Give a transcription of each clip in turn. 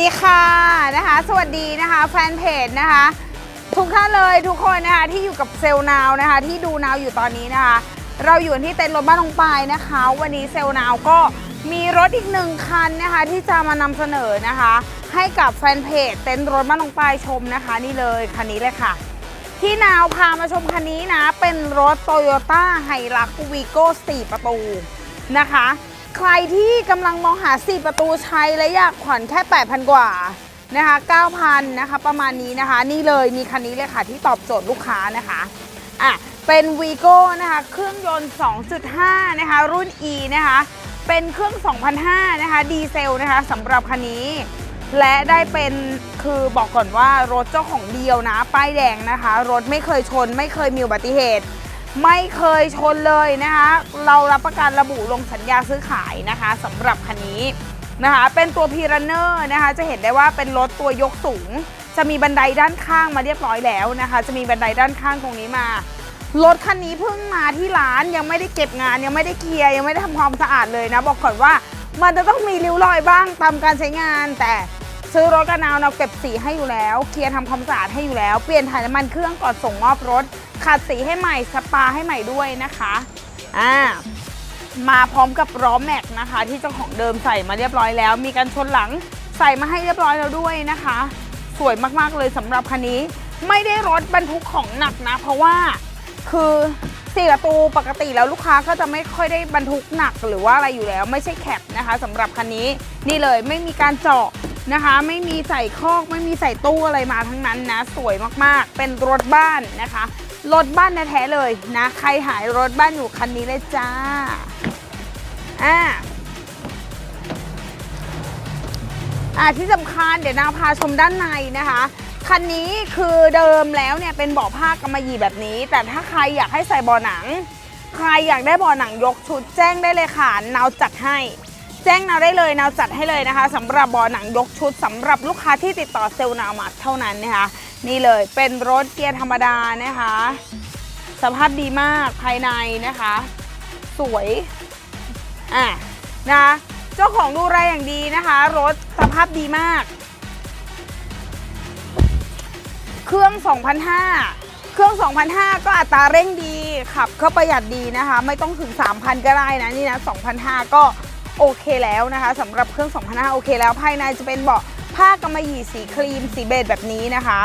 ดีค่ะนะคะ สวัสดีนะคะแฟนเพจนะคะ ทุกท่านเลยทุกคนนะคะที่อยู่กับเซลนาวนะคะ ที่ดูนาวอยู่ตอนนี้นะคะ เราอยู่ที่เต็นท์รถบ้านลงปายนะคะ วันนี้เซลนาวก็มีรถอีกหนึ่งคันนะคะ ที่จะมานำเสนอนะคะ ให้กับแฟนเพจเต็นท์รถบ้านลงปายชมนะคะ นี่เลยคันนี้เลยค่ะ ที่นาวพามาชมคันนี้นะ เป็นรถ t o y ยต้าไฮรักวีโก้4ประตูนะคะ ใครที่กำลังมองหา 4 ประตูใช้และอยากผ่อนแค่ 8,000 กว่านะคะ9,000นะคะประมาณนี้นะคะ นี่เลยมีคันนี้เลยค่ะที่ตอบโจทย์ลูกค้านะคะอะเป็นวีโก้นะคะเครื่องยนต์ 2.5 นะคะ รุ่น E นะคะ เป็นเครื่อง2,500นะคะดีเซลนะคะสำหรับคันนี้ และได้เป็นคือบอกก่อนว่ารถเจ้าของเดียวนะ ป้ายแดงนะคะ รถไม่เคยชนไม่เคยมีอุบัติเหตุ ไม่เคยชนเลยนะคะ เรารับประกันระบุลงสัญญาซื้อขายนะคะสำหรับคันนี้นะคะ เป็นตัวพีรันเนอร์นะคะ จะเห็นได้ว่าเป็นรถตัวยกสูง จะมีบันไดด้านข้างมาเรียบร้อยแล้วนะคะ จะมีบันไดด้านข้างตรงนี้มารถคันนี้เพิ่งมาที่ร้านยังไม่ได้เก็บงานยังไม่ได้เคลียร์ยังไม่ได้ทำความสะอาดเลยนะ บอกก่อนว่ามันจะต้องมีริ้วรอยบ้างตามการใช้งาน แต่ซื้อรถกันนาวเราเก็บสีให้อยู่แล้ว เคลียร์ทำความสะอาดให้อยู่แล้ว เปลี่ยนถ่ายน้ำมันเครื่องก่อนส่งมอบรถ ขัดสีให้ใหม่สปาให้ใหม่ด้วยนะคะอ่ามาพร้อมกับล้อแม็กนะคะ ที่เจ้าของเดิมใส่มาเรียบร้อยแล้ว มีการชนหลังใส่มาให้เรียบร้อยแล้วด้วยนะคะ สวยมากๆเลยสำหรับคันนี้ ไม่ได้รถบรรทุกของหนักนะ เพราะว่าคือสี่ประตูปกติแล้วลูกค้าก็จะไม่ค่อยได้บรรทุกหนักหรือว่าอะไรอยู่แล้ว ไม่ใช่แคปนะคะสำหรับคันนี้นี่เลยไม่มีการเจาะนะคะ ไม่มีใส่คอกไม่มีใส่ตู้อะไรมาทั้งนั้นนะ สวยมากๆ เป็นรถบ้านนะคะ รถบ้านแท้ๆเลยนะ ใครหายรถบ้านอยู่คันนี้เลยจ้า อ่าอ่าที่สำคัญเดี๋ยวนางพาชมด้านในนะคะ คันนี้คือเดิมแล้วเนี่ยเป็นเบาะผ้ากำมะหยี่แบบนี้ แต่ถ้าใครอยากให้ใส่เบาะหนัง ใครอยากได้เบาะหนังยกชุดแจ้งได้เลยค่ะนาวจัดให้ แจ้งนาวได้เลยนาวจัดให้เลยนะคะสำหรับเบาะหนังยกชุดสำหรับลูกค้าที่ติดต่อเซลล์นาวมาเท่านั้นนะคะ นี่เลยเป็นรถเกียร์ธรรมดานะคะ สภาพดีมากภายในนะคะ สวยอะนะเจ้าของดูแลอย่างดีนะคะ รถสภาพดีมาก เครื่อง 2,500 เครื่อง 2,500 ก็อัตราเร่งดีขับก็ประหยัดดีนะคะ ไม่ต้องถึง 3,000 ก็ได้นะ นี่นะ 2,500 ก็โอเคแล้วนะคะสำหรับเครื่อง 2,500 โอเคแล้วภายในจะเป็นเบาะผ้ากำมะหยี่สีครีมสีเบจแบบนี้นะคะ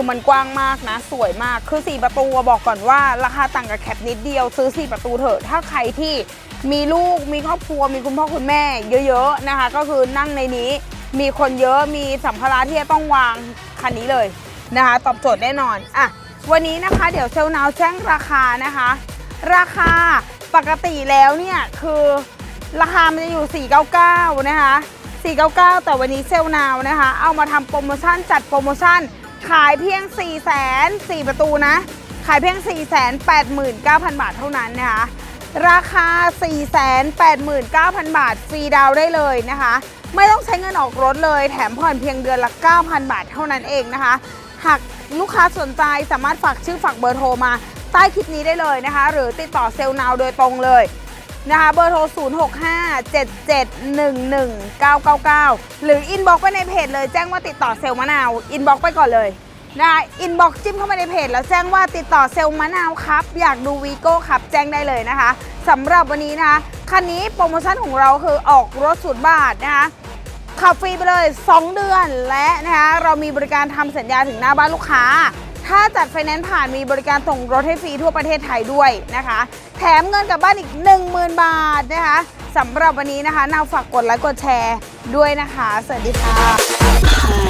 คือมันกว้างมากนะ สวยมาก คือ 4 ประตูบอกก่อนว่า ราคาต่างกับแคปนิดเดียวซื้อ 4 ประตูเถอะ ถ้าใครที่มีลูกมีครอบครัวมีคุณพ่อคุณแม่ เยอะๆนะคะ ก็คือนั่งในนี้ มีคนเยอะมีสัมภาระที่จะต้องวางคันนี้เลยนะคะ ตอบโจทย์แน่นอนอะวันนี้นะคะเดี๋ยวเซลนาวแจ้งราคานะคะ ราคาปกติแล้วเนี่ยคือราคามันจะอยู่ 499 นะคะ 499 แต่วันนี้เซลนาวนะคะ เอามาทำโปรโมชั่นจัดโปรโมชั่น ขายเพียง 4 0 0 0 0 4 ประตูนะ ขายเพียง 489,000 บาทเท่านั้นนะคะ ราคา 489,000 บาท ฟรีดาวได้เลยนะคะ ไม่ต้องใช้เงินออกรถเลย แถมผ่อนเพียงเดือนละ 9,000 บาทเท่านั้นเองนะคะ หากลูกค้าสนใจสามารถฝากชื่อฝากเบอร์โทรมาใต้คลิปนี้ได้เลยนะคะ หรือติดต่อเซลล์นาวโดยตรงเลย นะคะเบอร์โทร 0657711999 หรืออินบ็อกไปในเพจเลยแจ้งว่าติดต่อเซลล์มะนาว อินบ็อกไปก่อนเลยนะคะอินบ็อกจิ้มเข้ามาในเพจแล้วแจ้งว่าติดต่อเซลล์มะนาวครับ อยากดูวีโก้ครับ แจ้งได้เลยนะคะสำหรับวันนี้นะคะคันนี้โปรโมชั่นของเราคือออกรถสูตรบาทนะคะขับฟรีไปเลย 2 เดือนและนะคะเรามีบริการทำสัญญาถึงหน้าบ้านลูกค้า ถ้าจัดไฟแนนซ์ผ่านมีบริการส่งรถให้ฟรีทั่วประเทศไทยด้วยนะคะ แถมเงินกลับบ้านอีก 10,000 บาทนะคะสำหรับวันนี้นะคะนาวฝากกดไลค์กดแชร์ด้วยนะคะ สวัสดีค่ะ